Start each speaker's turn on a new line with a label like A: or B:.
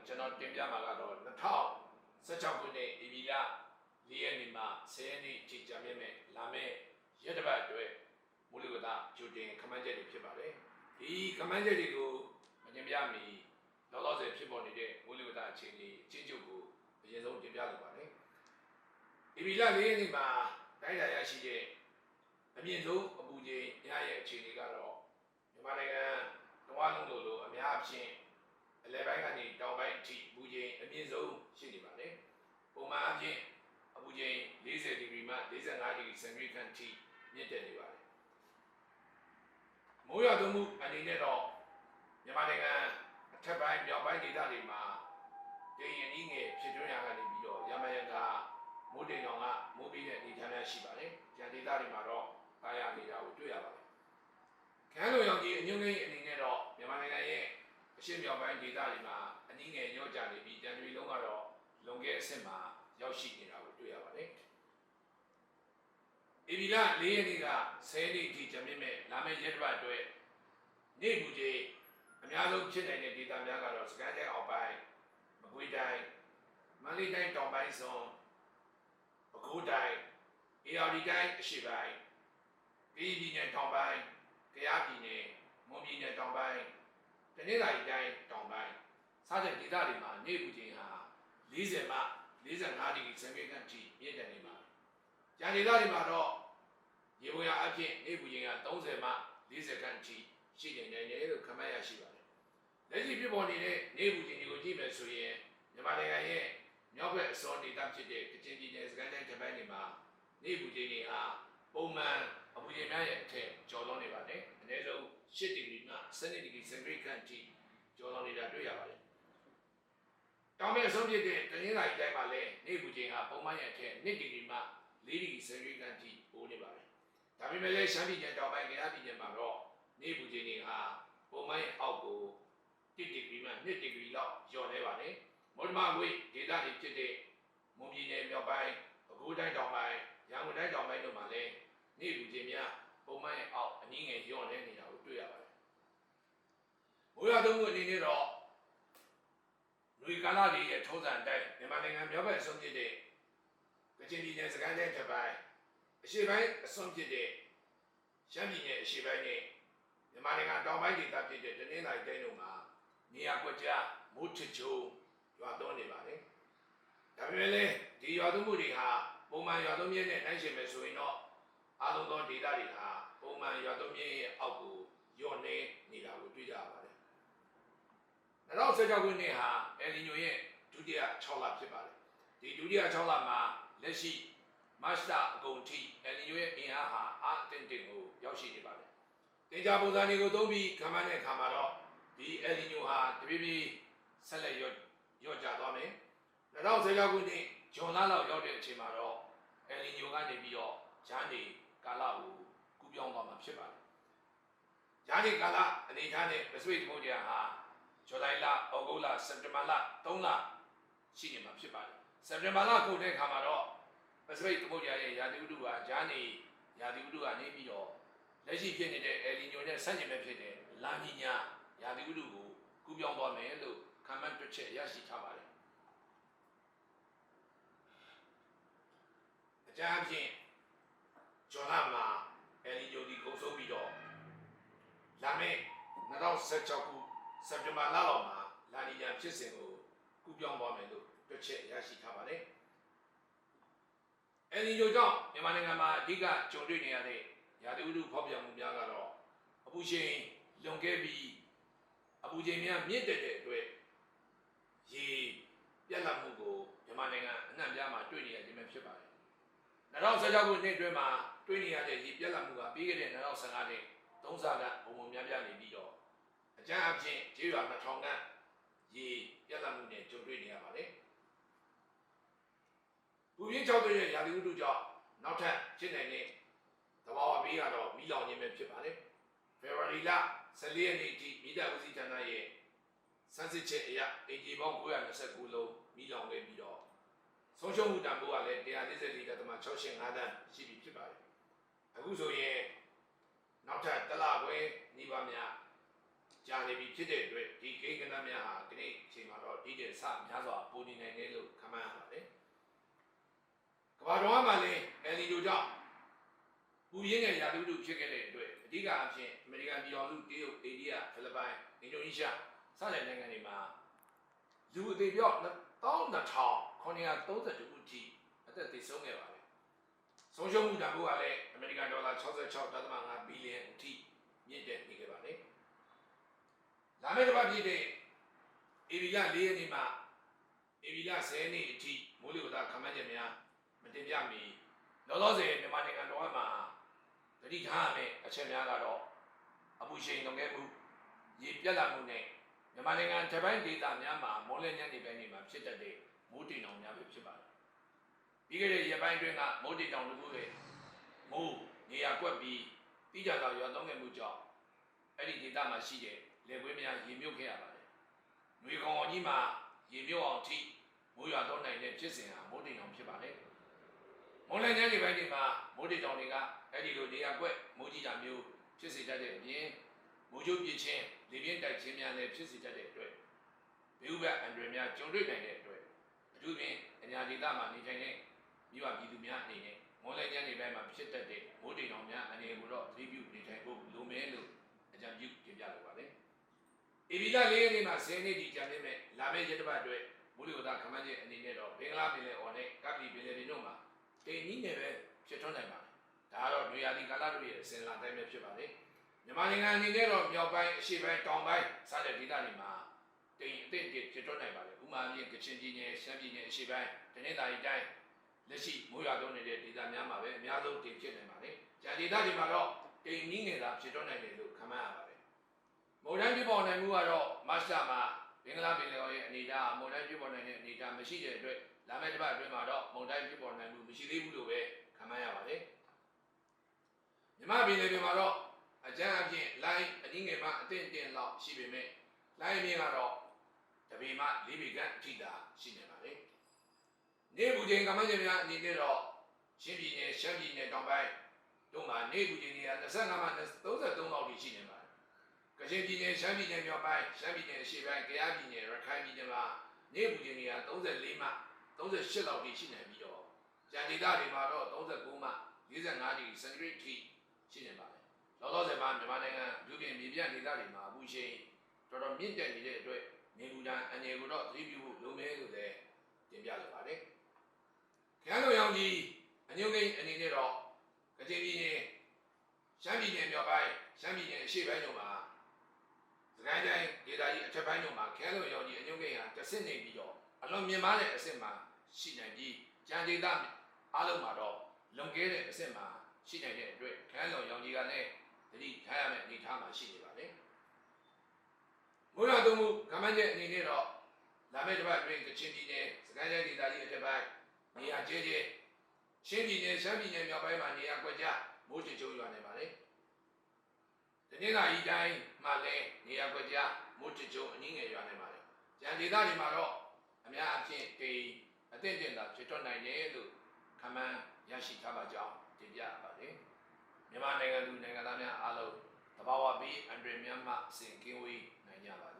A: အခုတစ်ပတ်ကျွန်တော်တင်ပြမှာကတော့2016ခုနှစ်ဧပြီလ၄ရက်နေ့မှ10ရက်နေ့ထိကြာမြင့်မဲ့လာမဲ့ရက်တစ်ပတ်အတွက်မူလကတာကြိုတင်ခမန်းချက်တွေဖြစ်ပါတယ်ဒီခမန်းချက်တွေကိုမတင်ပြမီလောလောဆယ်ဖြစ်ပေါ်နေတဲ့မူလကတာအခြေအနေအချင်းချုပ်ကိုအရင်ဆုံးတင်ပြလိုပါတယ်ဧပြီလ၄ရက်နေ့မှာတိုင်းဒါရရှိတဲ့အမြင့်ဆုံးအပူချိန်ညရဲ့အခြေအနေကတော့မြန်မာနိုင်ငံတော်လုံးလိုလိုအများအပြား အလဲပိုင်းကနေတောင်ပိုင်းအထိအပူချိန်အမြင့်ဆုံးရှိနေပါတယ်။ပုံမှန်အပြင်အပူချိန်40ဒီဂရီမှ45ဒီဂရီစင်တီဂရိတ်ခန့်ထိမြင့်တက်နေပါတယ်။မိုးရွာသွန်းမှုအနေနဲ့တော့မြန်မာနိုင်ငံအထက်ပိုင်းမြောက်ပိုင်းဒေသတွေမှာဒေရင်အင်းငယ်ဖြစ်ထွန်းရာကနေပြီးတော့ရမယံကမိုးတိမ်တော်ကမိုးပြီးတဲ့အနေအထားများရှိပါတယ်။ကြံဒေသတွေမှာတော့ကာရနေတာကိုတွေ့ရပါတယ်။ခန်းလိုရောင်ကြီးအညွန့်ကိန်းအနေနဲ့တော့မြန်မာနိုင်ငံရဲ့ အရှေ့မြောက်ပိုင်းဒေသတွေမှာအနည်းငယ်ညော့ကျနေပြီးကြံတွေလုံးကတော့လွန်ခဲ့အဆင့်မှာရောက်ရှိနေတာကိုတွေ့ရပါတယ်။ဧပြီလ၄ရက်နေ့က10နေ့ထိကြံမြင့်မဲ့လာမယ့်ရက်တစ်ပတ်အတွက်နေ့မူကြီးအများဆုံးဖြစ်နိုင်တဲ့ဒေသများကတော့စကိုင်းတိုင်းအောက်ပိုင်းမကွေးတိုင်းမန္တလေးတိုင်းတောင်ပိုင်းစွန်းပဲခူးတိုင်းအေရဒီတိုင်းအရှေ့ပိုင်းပြည်ပြည်နယ်တောင်ပိုင်းကယားပြည်နယ်မွန်ပြည်နယ်တောင်ပိုင်း တနင်္သာရီတိုင်းတောင်ပိုင်းစားတဲ့ဒေသတွေမှာနေ့မူကြီးဟာ40မှ45ဒီဂရီစင်တီဂရိတ်ထိမြင့်တက်နေပါတယ်။ကျန်ဒေသတွေမှာတော့ရေပေါ်ရအဖြစ်နေ့မူကြီးက30မှ40ခန့်ထိရှိနေတယ်လို့ခန့်မှန်းရရှိပါတယ်။လက်ရှိဖြစ်ပေါ်နေတဲ့နေ့မူကြီးတွေကိုကြည့်မယ်ဆိုရင်မြန်မာနိုင်ငံရဲ့မြောက်ဘက်အစောဒေသဖြစ်တဲ့ကချင်ပြည်နယ်စကိုင်းတိုင်းတပိုင်းတွေမှာနေ့မူကြီးတွေဟာပုံမှန်အပူချိန်များရဲ့အထက်ကျော်လွန်နေပါတယ်။အနည်းဆုံး 8ဒီဂရီမှ12ဒီဂရီစင်တီဂရိတ်ခန့်ထိကျော်လွန်နေတာတွေ့ရပါတယ်။တောင်မဲ့အဆုံးဖြစ်တဲ့တနင်္လာရီတိုင်းမှာလည်းနေ့ပူချိန်ဟာပုံမှန်ရဲ့အထက်2ဒီဂရီမှ4ဒီဂရီစင်တီဂရိတ်ခန့်ထိပိုနေပါတယ်။ဒါပေမဲ့လည်းရှမ်းပြည်နယ်တောင်ပိုင်းကယားပြည်နယ်မှာတော့နေ့ပူချိန်တွေဟာပုံမှန်ရဲ့အောက်ကို1ဒီဂရီမှ2ဒီဂရီလောက်လျော့နေပါတယ်။မော်ဒမာဝိတ်ဒေသတွေဖြစ်တဲ့မွန်ပြည်နယ်မြောက်ပိုင်းပဲခူးတိုင်းတောင်ပိုင်းရန်ကုန်တိုင်းတောင်ပိုင်းတို့မှာလည်းနေ့ပူချိန်များ ပုံမှန်ရဲ့အောက်အနည်းငယ်လျော့နေနေတာကိုတွေ့ရပါတယ်။မိုးရွာသွန်းမှုအနေနဲ့တော့လူကာလာတွေရဲ့ထုံးစံအတိုင်းမြန်မာနိုင်ငံမြောက်ဘက်အဆုံးဖြစ်တဲ့ကချင်ပြည်နယ်စကိုင်းတိုင်းတစ်ပိုင်းအရှေ့ပိုင်းအဆုံးဖြစ်တဲ့ရှမ်းပြည်နယ်အရှေ့ပိုင်းနဲ့မြန်မာနိုင်ငံတောင်ပိုင်းဒေသဖြစ်တဲ့တနင်္သာရီတိုင်းတို့မှာနေရာကွက်ကြားမိုးထချုံရွာသွန်းနေပါတယ်။ဒါပေမဲ့လည်းဒီရွာသွန်းမှုတွေဟာပုံမှန်ရွာသွန်းမြင့်နဲ့နိုင်ရှင်မယ်ဆိုရင်တော့အားလုံးသော ဒေသတွေဟာပုံမှန်ရွာသွန်းမြင့်ရဲ့အောက်ကိုညော့နေနေတာကိုတွေ့ကြရပါတယ်။2016ခုနှစ်ဟာအယ်လီညိုရဲ့ဒုတိယ6လဖြစ်ပါတယ်။ဒီဒုတိယ6လမှာလက်ရှိမတ်လအကုန်ထိအယ်လီညိုရဲ့အင်အားဟာအာအတင်တင်ကိုရောက်ရှိနေပါတယ်။တင်ကြပုံစံတွေကိုသုံးပြီးခံမှန်းတဲ့အခါမှာတော့ဒီအယ်လီညိုဟာတပြေးပြေးဆက်လက်ရော့ရော့ကျသွားမယ်။2016ခုနှစ်ဂျွန်လလောက်ရောက်တဲ့အချိန်မှာတော့အယ်လီညိုကနေပြီးတော့ဂျာနေ ကာလကိုကူးပြောင်းသွားမှာဖြစ်ပါတယ်။ဂျာနေကာလအနေထားနဲ့ပစိဖိတ်သမုဒ္ဒရာဟာဇူလိုင်လ၊ဩဂုတ်လ၊စက်တင်ဘာလ3လရှိနေမှာဖြစ်ပါတယ်။စက်တင်ဘာလကုန်တဲ့အခါမှာတော့ပစိဖိတ်သမုဒ္ဒရာရဲ့ရာသီဥတုကဂျာနေရာသီဥတုကနေပြီးတော့လက်ရှိဖြစ်နေတဲ့အယ်လီညိုနဲ့ဆန့်ကျင်မဲ့ဖြစ်တဲ့လာနီညာရာသီဥတုကိုကူးပြောင်းသွားမယ်လို့ခံမှန်းတွက်ချက်ရရှိထားပါတယ်။အကြမ်းဖြင့် ဂျွန်လမှာအယ်လီညိုဒီကုန်ဆုံးပြီးတော့လာမယ့်2016ခုစက်တင်ဘာလလောက်မှာလာနီညာဖြစ်စဉ်ကိုကူးပြောင်းသွားမယ်လို့တွက်ချက်ရရှိထားပါတယ်။အယ်လီညိုကြောင့်မြန်မာနိုင်ငံမှာအဓိကကြုံတွေ့နေရတဲ့ရာသီဥတုဖောက်ပြန်မှုများကတော့အပူချိန်လွန်ခဲ့ပြီးအပူချိန်များမြင့်တက်တဲ့အတွက်ရေပြတ်လတ်မှုကိုမြန်မာနိုင်ငံအနှံ့ပြားမှာတွေ့နေရခြင်းပဲဖြစ်ပါတယ်။2016ခုနှစ်အတွင်းမှာ တွေ့နေရတဲ့ရေပြတ်လတ်မှုကပြီးခဲ့တဲ့2015နှစ်သုံးဆကပုံမှန်များပြားနေပြီးတော့အကြမ်းအဖြစ်ကျေးရွာ2000ခန့်ရေပြတ်လတ်မှုနဲ့ကြုံတွေ့နေရပါတယ်။ပူပြင်းချောက်တဲ့ရာသီဥတုကြောင့်နောက်ထပ်ဖြစ်နိုင်တဲ့သဘာဝဘေးကတော့မီးလောင်ခြင်းပဲဖြစ်ပါတယ်။ဖေဖော်ဝါရီလ14ရက်နေ့အထိမိသားဦးစီးဌာနရဲ့စမ်းစစ်ချက်အရအင်ဂျီပေါင်း929လုံးမိလောင်ခဲ့ပြီးတော့ဆုံးရှုံးမှုတန်ဖိုးကလည်း144.685တန်းရှိပြီဖြစ်ပါတယ်။ အခုဆိုရင်နောက်ထပ်တစ်လခွဲနှီးပါများကျကြာနေပြီဖြစ်တဲ့အတွက်ဒီကိန်းကဏ္ဍများဟာဒီနေ့အချိန်မှာတော့ဒီတဲ့ဆများစွာပူနေနိုင်တယ်လို့ခန့်မှန်းရပါတယ်ကမ္ဘာတော်မှာလည်းအယ်လီဒိုကြောင့်ပူရင်းတဲ့ရာသီဥတုဖြစ်ခဲ့တဲ့အတွက်အဓိကအဖြစ်အမေရိကန်ပြည်တော်စုတရုတ်အိန္ဒိယဖိလစ်ပိုင်အင်ဒိုနီးရှားစတဲ့နိုင်ငံတွေမှာလူအသေးပြော12932ဦးထိအသက်သေဆုံးခဲ့ပါတယ် ဆုံးရှုံးမှုတန်ဖိုးကလည်းအမေရိကန်ဒေါ်လာ66.5ဘီလီယံအထိမြင့်တက်နေခဲ့ပါတယ်လာမယ့်တစ်ပတ်ပြည့်တဲ့ဧပြီလ4ရက်နေ့မှဧပြီလ10ရက်နေ့အထိမိုးလေဝသခန့်မှန်းချက်များမတင်ပြမီလောလောဆယ်မြန်မာနိုင်ငံတော်မှာတတိထားရမယ့်အချက်များကတော့အပူရှိန်လွန်ခဲ့မှုရေပြတ်လာမှုနဲ့မြန်မာနိုင်ငံတပိုင်းဒေသများမှာမိုးလေညံ့နေပိုင်းတွေမှာဖြစ်တတ်တဲ့မိုးတိမ်တောင်များပဲဖြစ်ပါတယ် ပြီးခဲ့တဲ့ရက်ပိုင်းတွင်းကမိုးတိမ်တောင်တစ်ခုရဲ့မိုးနေရာကွက်ပြီးတိကျသောရွာသွန်းခဲ့မှုကြောင့်အဲ့ဒီဒေသမှာရှိတဲ့လေကွေးများရေမြုပ်ခဲ့ရပါတယ်။နှွေကောင်ကြီးမှာရေမြုပ်အောင်ထိမိုးရွာသွန်းနိုင်တဲ့ဖြစ်စဉ်ဟာမိုးတိမ်တောင်ဖြစ်ပါတယ်။မွန်လယ်ကျန်းဒီပိုင်းတွေမှာမိုးတိမ်တောင်တွေကအဲ့ဒီလိုနေရာကွက်မိုးကြီးတာမျိုးဖြစ်စေတတ်တဲ့အပြင်မိုးကြိုးပြစ်ချင်းလေပြင်းတိုက်ခြင်းများလည်းဖြစ်စေတတ်တဲ့အတွက်ဘေးဥပအန္တရာယ်များကြုံတွေ့နိုင်တဲ့အတွက်အထူးဖြင့်အညာဒေသမှာနေထိုင်တဲ့မြို့ဝပြည်သူများအနေနဲ့မွ န်လယ်ကျန်းဒီပိုင်းမှာဖြစ်တတ်တဲ့မိုးတိမ်တောင်များအနေကိုတော့သတိပြုနေထိုင်ဖို့လိုမယ်လို့အကြံပြုတင်ပြလိုပါတယ်။ဧပြီလ၄ရက်နေ့မှာ10နှစ်ဒီကြာနေမဲ့လာမယ့်ရက်တစ်ပတ်အတွက်မူလဝတ္တခမန်းချက်အနေနဲ့တော့ဘင်္ဂလားပင်လယ်အော်နဲ့ကပ္ပလီပင်လယ်ပြင်တို့မှာတိမ်ကြီးနယ်ပဲဖြစ်ထွန်းနိုင်ပါတယ်။ဒါကတော့ဒွေယာလီကာလတို့ရဲ့အစဉ်လာတိုင်းပဲဖြစ်ပါတယ်။မြန်မာနိုင်ငံအနေနဲ့တော့မြောက်ပိုင်းအရှေ့ပိုင်းတောင်ပိုင်းစတဲ့ဒေသတွေမှာတိမ်အသင့်အတင့်ဖြစ်ထွန်းနိုင်ပါတယ်။ဥပမာအပြင်ကချင်ပြည်နယ်၊ရှမ်းပြည်နယ်အရှေ့ပိုင်း၊တနင်္သာရီတိုင်း လက်ရှိမိုးရွာသွန်းနေတဲ့ဒေသများမှာပဲအများဆုံးတိမ်ဖြစ်နိုင်ပါတယ်။ကျန်ဒေသတွေမှာတော့တိမ်ကြီးနေတာဖြစ်ထွန်းနိုင်တယ်လို့ခန့်မှန်းရပါတယ်။မုန်တိုင်းပြပေါ်နိုင်မှုကတော့မတ်လမှာဘင်္ဂလားပင်လယ်အော်ရဲ့အနေအထားမုန်တိုင်းပြပေါ်နိုင်တဲ့အနေအထားမရှိတဲ့အတွက်လာမယ့်တစ်ပတ်အတွင်းမှာတော့မုန်တိုင်းပြပေါ်နိုင်မှုမရှိသေးဘူးလို့ပဲခန့်မှန်းရပါတယ်။မြမပင်လယ်ပြင်မှာတော့အကြမ်းအဖြစ်လိုင်းအင်းငယ်မှအသင့်အတင်လောက်ရှိပေမဲ့လိုင်းအမြင့်ကတော့တပေမှ၄ပေခန့်အထိသာရှိနေပါတယ်။ နေဘူးချိန်ကမ္ဘာ့ချိန်များအနေနဲ့တော့ရှင်းပြည်နယ်ရှမ်းပြည်နယ်တောင်ပိုင်းတို့မှာနေဘူးချိန်တွေက25မှ33လောက်ထိရှိနေပါတယ်။ကချင်ပြည်နယ်ရှမ်းပြည်နယ်မြောက်ပိုင်းရှမ်းပြည်နယ်အရှေ့ပိုင်းကယားပြည်နယ်ရခိုင်ပြည်နယ်မှာနေပူချိန်တွေက34မှ38လောက်ထိရှိနေပြီးတော့ကြံဒေသတွေမှာတော့39မှ45ဒီစင်တီဂရိတ်ထိရှိနေပါတယ်။လောလောဆယ်မှာမြန်မာနိုင်ငံလူပြင်မြေပြန့်ဒေသတွေမှာအပူချိန်တော်တော်မြင့်တက်နေတဲ့အတွက်နေပူဒဏ်အနေကိုတော့သတိပြုဖို့လိုမယ်လို့လည်းတင်ပြလိုပါတယ်။ ခရမ်းလုံရောင်ကြီးအညုံကိန်းအနေနဲ့တော့ကချင်ပြည်နယ်ရှမ်းပြည်နယ်မြောက်ပိုင်းရှမ်းပြည်နယ်အရှေ့ပိုင်းတို့မှာစကိုင်းတိုင်းဒေသကြီးအထက်ပိုင်းတို့မှာခဲလုံရောင်ကြီးအညုံကိန်းဟာတစ်ဆင့်နေပြီးတော့အလွန်မြင့်မားတဲ့အဆင့်မှာရှိနိုင်ပြီးကြံဒေသအားလုံးမှာတော့လွန်ကဲတဲ့အဆင့်မှာရှိနိုင်တဲ့အတွက်ခဲလုံရောင်ကြီးကလည်းသတိထားရမယ့်အနေအထားမှာရှိနေပါတယ်။မိုးရွာသွန်းမှုကမ္ဘာ့ကျက်အနေနဲ့တော့လာမယ့်တစ်ပတ်အတွင်းကချင်ပြည်နယ်စကိုင်းတိုင်းဒေသကြီးအထက်ပိုင်း နေရာကျဲကျဲချင်းပြည်နယ်ရှမ်းပြည်နယ်မြောက်ပိုင်းမှာနေရာကွက်ကြားမိုးချကြုံရွာနေပါတယ်။တနင်္လာရီတိုင်းမှာလည်းနေရာကွက်ကြားမိုးတကြုံအနည်းငယ်ရွာနေပါတယ်။ကြံဒေသတွေမှာတော့အများအပြားတိမ်အသင့်တင်တာဖြစ်တော့နိုင်တယ်လို့ခန့်မှန်းရရှိထားပါကြောင်းတင်ပြပါတယ်။မြန်မာနိုင်ငံသူနိုင်ငံသားများအားလုံးတဘာဝပြီးအန်ဒရီမြန်မာအစဉ်ကင်းဝေးနိုင်ကြပါစေ